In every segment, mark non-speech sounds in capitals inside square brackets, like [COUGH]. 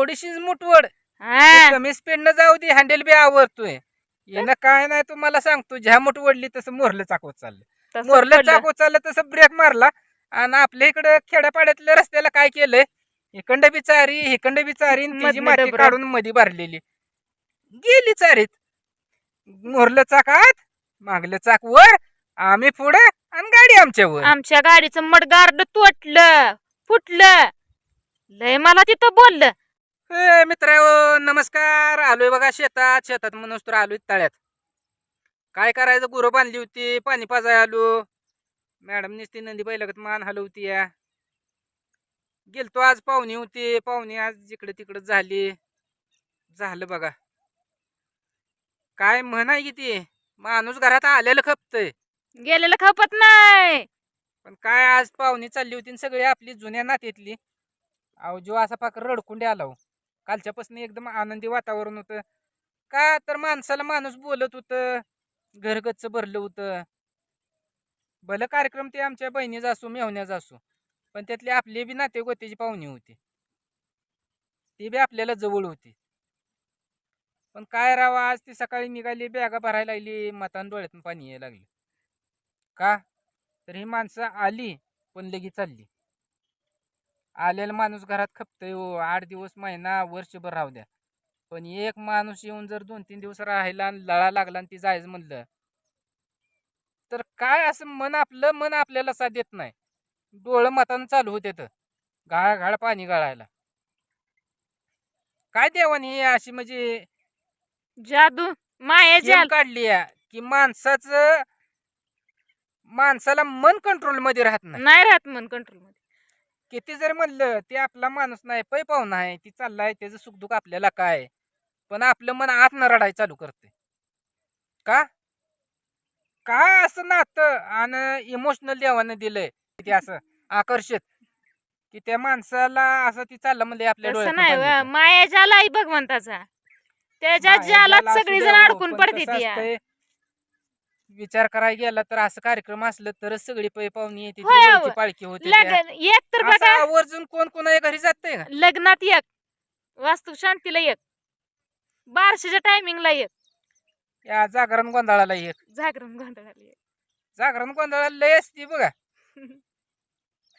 थोडीशीच मुठवड. हा. कमी स्पीड न जाऊ दे हँडल बी आवरतोय. येणं काय नाही तुम्हाला सांगतो ज्या मुठ वडली तसं मोरलं चाकवत चाललं. मोरलं पडलं. चाकवत चाललं तसं ब्रेक मारला. आणि आपल्या इकडं खेड्यापाड्यातल्या रस्त्याला काय केलंय? इकंड बी चारी इकंड बी चारी आणि तिची मधनं माती डबरं. काढून मधी भरलेली. गेली चारीत. मोरलं चाक आत मागलं चाक वर आम्ही पुढे आणि गाडी आमच्यावर आमच्या गाडीचं मडगार्ड तुटलं फुटलं. लय मला तिथं बोललं. ए, मित्रांनो नमस्कार. आलोय बघा शेतात. शेतात म्हणून तर आलोय तळ्यात. काय करायचं? गुरं बांधली होती. पाणी पाजाय आलो. मॅडम ती नंदी बैलगत मान हलवती या. गेलतो आज पाहुणी होती. पाहुणी आज जिकडे तिकडे झाली. झालं बघा. काय म्हणाय की ती? माणूस घरात आलेलं खपतय. गेलेलं खपत नाही. पण काय आज पाहुणी चालली होती आणि सगळी आपली जुन्या नात्यातली. अहो जो असा पाक रडकुंडे आला हो. कालच्यापासून एकदम आनंदी वातावरण होतं. का तर माणसाला माणूस बोलत होतं घरगच्च भरलं होतं. भलं कार्यक्रम ते आमच्या बहिणीचा असो मेहण्याचा असो पण त्यातली आपली बी नाते गोत्याची पाहुणी होती. ती बी आपल्याला जवळ होती. पण काय राव आज ती सकाळी निघाली बॅगा भरायला लागली मतान डोळ्यातून पाणी यायला लागलं. का? तर ही माणसं आली पण लगेच चालली. आलेला माणूस घरात खपतोय हो. आठ दिवस महिना वर्षभर राहू द्या. पण एक माणूस येऊन जर दोन तीन दिवस राहिला आणि लळा लागला आणि ती जायचं म्हणलं तर काय असं मन आपलं मन आपल्याला साथ देत नाही. डोळं मतानं चालू होते तर. गाळ गाळ पाणी गाळायला. काय देवानी ही अशी म्हणजे जादू? माया काढली की माणसाचं माणसाला मन कंट्रोलमध्ये राहत नाही. राहत मन कंट्रोलमध्ये. किती जरी म्हणलं ते आपला माणूस नाही पै पाहुणा आहे ती चाललाय त्याचं सुखदुःख आपल्याला काय पण आपलं मन आत न रडाय चालू करते का काय असं नातं आणि इमोशनल देवानं दिलंय ते असं आकर्षित की त्या माणसाला असं ती चाललं म्हणजे आपल्या तसं डोळ्यातनं नाही पाणी व. येतं. माया जाल आई भगवंताचा त्याच्या माया जालात असू सगळी जण हो, अडकून पण पडते कसं ती असतंय, विचार करायला गेला तर असं कार्यक्रम असलं तरच सगळी पै पाहुणी येते ती होय. पालखी होते त्या. लग्न एक तर असं बघा. आवर्जून कोण कोणा घरी जाते का? लग्नात एक वास्तू शांतीला एक बारशेच्या टायमिंगला एक. या जागरण गोंधळाला एक. जागरण गोंधळाला एक. जागरण गोंधळाला लय असते बघा. [LAUGHS]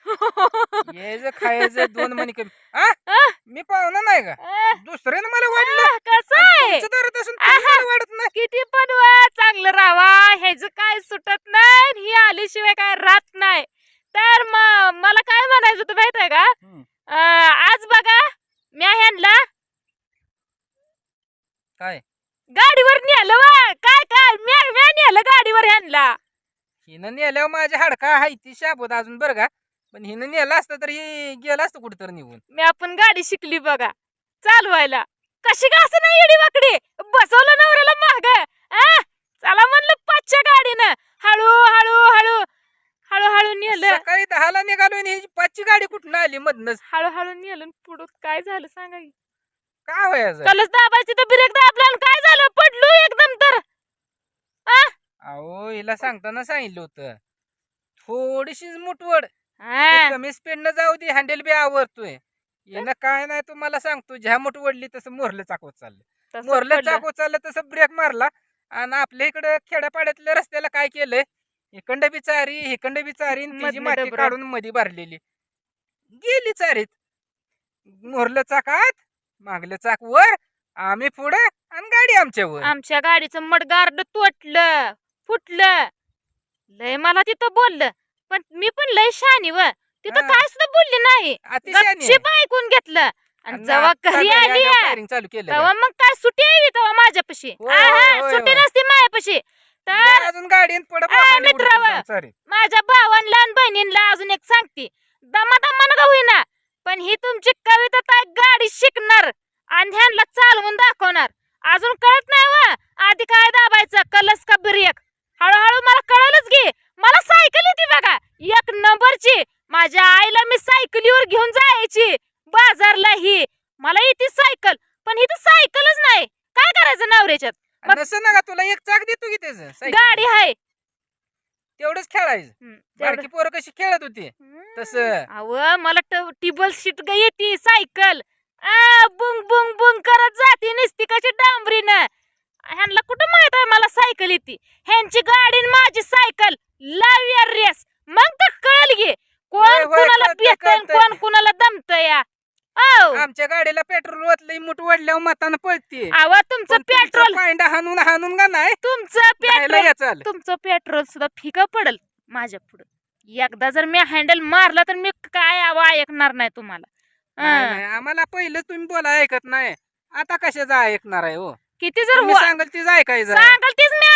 यायचं खायचं दोन महिने कमी. आ? मी पाहुणा नाही का? आह, दुसऱ्यानं मला वाटलं कसं आहे? दारात असून तुम्ही. मला वाटत नाही. किती पण वा चांगलं राहावा. ह्याच काय सुटत नाही ही आल्याशिवाय काय राहत नाही. तर म- मला काय म्हणायचं होतं माहीत आहे का? हम्म. अं, आज बघा म्या ह्यांना काय? गाडीवर नेलं वा काय काय? म्या म्या नेलं गाडीवर ह्यांना हिनं नेल्यावर माझ्या हाडका हाय ती शाबूत अजून बरं का? पण हिनं नेलं असतं तर ही गेलं असतं कुठं तर निघून. मी आपण गाडी शिकली बघा. चालवायला. कशी का असं नाही येडी वाकडी? बसवलं नवऱ्याला माग. चला म्हणलं पाचच्या गाडीनं. हळू हळू हळू. हळूहळू नेलं. सकाळी दहाला निघालो आणि पाचची गाडी कुठून आली मधनच? हळूहळू नेलं पुढं काय झालं सांगा की. काय व्हायचं? कलच दाबायची तर ब्रेक दाबला आणि काय झालं? पडलो एकदम तर. आ? अहो हिला सांगताना सांगितलं होतं. थोडीशीच मुठवड. कमी स्पीड न जाऊ दे हँडल बी आवरतोय. येणं काय नाही तुम्हाला सांगतो ज्या मुठ वडली तसं मोरलं चाकवत चाललं. मोरलं. चाकवत चाललं तसं ब्रेक मारला. आणि आपल्या इकडं खेड्यापाड्यातल्या रस्त्याला काय केलंय? इकंड बी चारी इकंड बी चारी आणि तिची मधनं माती. काढून मधी भरलेली. गेली चारीत. मोरलं चाक आत मागलं चाक वर आम्ही पुढे आणि गाडी आमच्यावर आमच्या गाडीचं मडगार्ड तुटलं फुटलं. लय मला तिथं बोललं पण मी पण लय शानी व. तिथं हा. काय सुद्धा बोलली नाही. अतिशय गपचिप ऐकून घेतलं. आणि आणि जेव्हा आता घरी आली आहे, firing चालू केलं तेव्हा मग काय सुट्टी यावी तेव्हा माझ्यापाशी. होय, आहा, होय, होय, सुट्टी होय. नसती माझ्यापाशी. तर अजून गाडी पडत आ, मित्रावं. माझ्या भावांना आणि बहिणींना अजून एक सांगते. दमा दमान का होईना. पण ही तुमची कविता काय गाडी शिकणार आणि ह्यांना चालवून दाखवणार. अजून कळत नाही वा. आधी काय दाबायचं? कलस का ब्रेक हळूहळू मला कळलंच घे मला सायकल येते बघा. एक नंबरची. माझ्या आईला मी सायकलीवर घेऊन जायची. बाजारला ही मला येते सायकल पण ही तर सायकलच नाही. काय करायचं नवऱ्याच्यात? मग- नसं ना का तुला एक चाक देतो की त्याच गाडी आहे तेवढंच खेळायचं. बारकी पोरं कशी खेळत होती. तसं. अव मला टिबल सीट येते सायकल. आ बुंग सायकलची डांबरीनं. ह्यांना कुठं माहीत आहे मला सायकल येते? ह्यांची गाडी माझी सायकल. लावूया रेस मग तर कळल घे होय, कोण होय, कुणाला कळतंय, पितय कळतंय. कोण कुणाला दमतय. या औ. आमच्या गाडीला पेट्रोल ओतलंय मुठ वडल्यावर मतानं पळते आवा तुमचं पेट्रोल पायंडा हाणून हाणून का नाही? तुमचं पेट्रोल चाल. तुमचं पेट्रोल सुद्धा फिकं पडल माझ्या पुढं. एकदा जर मी हँडल मारला तर मी काय आवा ऐकणार नाही तुम्हाला. हं. आम्हाला पहिलं तुम्ही बोला ऐकत नाही. आता कशाचं ऐकणार आहे हो? किती जर तुम्ही वा- सांगाल तीच ऐकायचं आहे. सांगाल तीच मी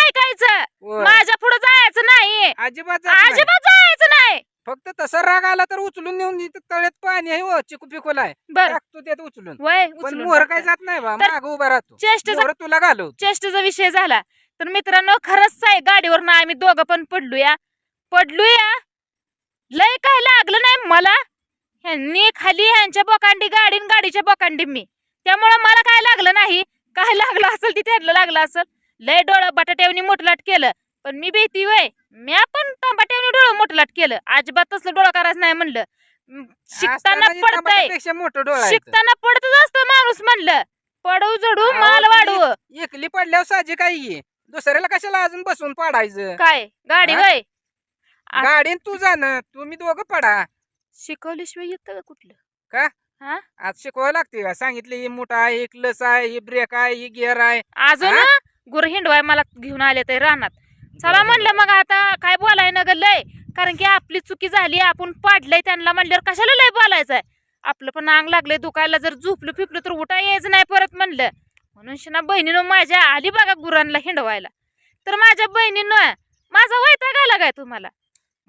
होय. माझ्या पुढे जायचं नाही. अजिबात जात नाही. अजिबात जायचं नाही. फक्त तसा राग आला तर उचलून नेऊन इथं तळ्यात पाणी आहे हो चिकू पिकूला आहे. बर. टाकतो त्यात उचलून. वय पण मोहर काय जात नाही बा तर माग उभा राहतो. चेष्टेचा मोहर तुला घालव चेष्टेचा विषय झाला. तर मित्रांनो खरंच आहे गाडीवर ना आम्ही दोघं पण पडलूया. पडलूया? लय काय लागलं नाही मला. ह्यांनी खाली ह्यांच्या बोकांडी गाडी गाडीच्या बोकांडी मी. त्यामुळं मला काय लागलं नाही. काय लागलं असेल ती त्यांना लागलं असेल. लय डोळं बटाट्यावनी मोठलाट केलं. पण मी भीती वय मी पण बटाट्यावनी डोळं मोठलाट केलं. अजिबात तसलं डोळं करायचं नाही म्हणलं. शिकताना असताना जी पडतंय. टमाट्यापेक्षा मोठं डोळा आहे इथं. शिकताना पडतच असतं माणूस म्हणलं. पडू जडू अहो, माल ती वाढू एकली पडल्यावर साजे काय ये दुसऱ्याला कशाला अजून बसून पाडायचं? काय? गाडी हा? वय आ- गाडीन तू जाणं तुम्ही दोघं पडा. शिकवल्याशिवाय येतं का कुठलं? का? हा? आज शिकवावं लागते का सांगितले ही मोठा आहे ही क्लच आहे ही ब्रेक आहे ही गिअर आहे. अजून? हा? गुर हिंडवाय मला घेऊन आले ते रानात. चला म्हणलं मग आता काय बोलाय ना ग लय? कारण की आपली चुकी झाली आपण पाडलंय त्यांना म्हणल्यावर कशाला लय बोलायचंय? आपलं पण अंग लागलंय दुखायला जर झोपलं फिपलं तर उठा यायचं नाही परत म्हणलं. म्हणून शिना बहिणीनं माझ्या आली बघा गुरांना हिंडवायला. तर माझ्या बहिणीनं माझा वैताग आला काय तुम्हाला?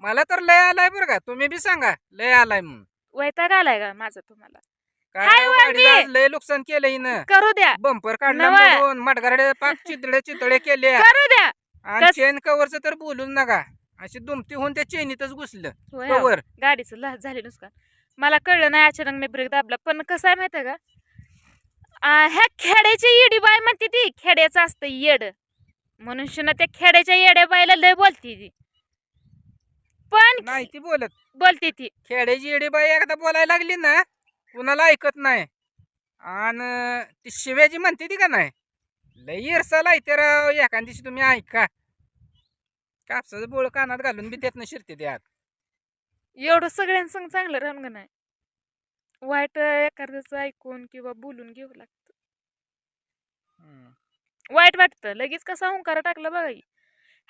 मला तर लय आलाय बरं का तुम्ही बी सांगा लय आलाय म्हणून. वैताग आलाय का माझा तुम्हाला? काय. आज लय नुकसान केलं हिनं. करू द्या. बंपर काढला नवं. मोडून मटगाडे पाक [LAUGHS] चितळे चितळे केले करू द्या. आणि कस- चेन कवरच तर बोलूच नका. अशी दुमती होऊन त्या चेनीतच घुसलं. होय. कवर गाडीचं लहान झाले नुसकान मला कळलं नाही अचानक मी ब्रेक दाबला. पण कसं आहे माहिती का? आ, ह्या खेड्याची येडी बाय म्हणते ती. खेड्याचं असतं येड. म्हणून शिना त्या खेड्याच्या येड्या बायला लय बोलती ती. पण नाही ती बोलत. बोलते ती. खेड्याची येडी बाई एकदा बोलायला लागली ना कुणाला ऐकत नाही. आणि ती शिव्याची म्हणते ती का नाही? लई इरसाला आहे तर एखाद दिवशी तुम्ही ऐका. कापसाचं बोळ कानात घालून बी त्यातनं शिरते ते आत. एवढं सगळ्यांसंग चांगलं राहून का नाही? वाईट एखाद्याचं ऐकून किंवा बोलून घेऊ लागतं. वाईट वाटतं. लगेच कसा हुंकारा टाकला बघा.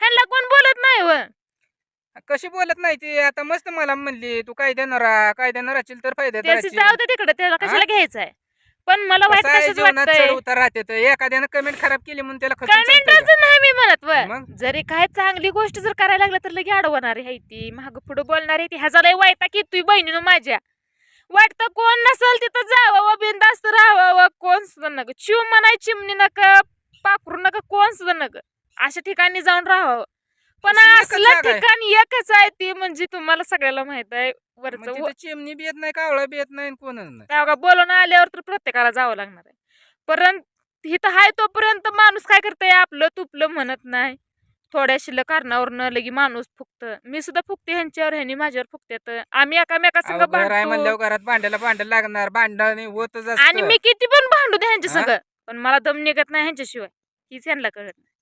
ह्यांना कोण बोलत नाही व कशी बोलत नाही ती? आता मस्त मला म्हणली तू काय देणार आ? काय देणार असेल तर फायद्यात त्याची राहशील. जाऊ दे तिकडे त्याला कशाला घ्यायचं आहे पण मला वाईट कशाच वाटतंय. उतार राहते तर एखाद्यानं कमेंट खराब केली म्हणून त्याला खचून चालतंय कमेंटच का? नाही मी म्हणत व मग? जरी काय चांगली गोष्ट जर करायला लागलं तर लगे अडवणार आहे ती. माग पुढे बोलणार आहे ती. ह्याचा लय वाईटा की तू बहिणीनं माझ्या. वाटतं कोण नसल तिथं जावं बिंदास्त राहावं. कोण सुद्धा नग? चिव म्हणाय चिमणी नक पाखरू नका कोण सुद्धा नग? अशा ठिकाणी जाऊन राहावं. पण तशी एकच असलं जागा आहे. ठिकाण एकच आहे ती म्हणजे तुम्हाला सगळ्याला माहीत आहे मग वरचं तिथं चिमणी बी येत नाही कावळा बी येत नाही आणि कोणच नाही. त्या बघा बोलून आल्यावर तर प्रत्येकाला जावं लागणार आहे. परंतु इथं हाय तोपर्यंत माणूस काय करतंय? आपलं तुपलं म्हणत नाही. थोड्या शिल्लक कारणावरनं लगी माणूस फुकत. मी सुद्धा फुकते ह्यांच्यावर ह्यांनी माझ्यावर फुकतात आम्ही एकामेका संग अहो, घर आहे भांडतो. म्हणल्यावर घरात भांड्याला भांडं लागणार. भांडण होतच आणि असतं. मी किती पण भांडू दे ह्यांच्या हा? संग पण मला दम निघत नाही ह्यांच्याशिवाय. हीच ह्यांना कळत नाही.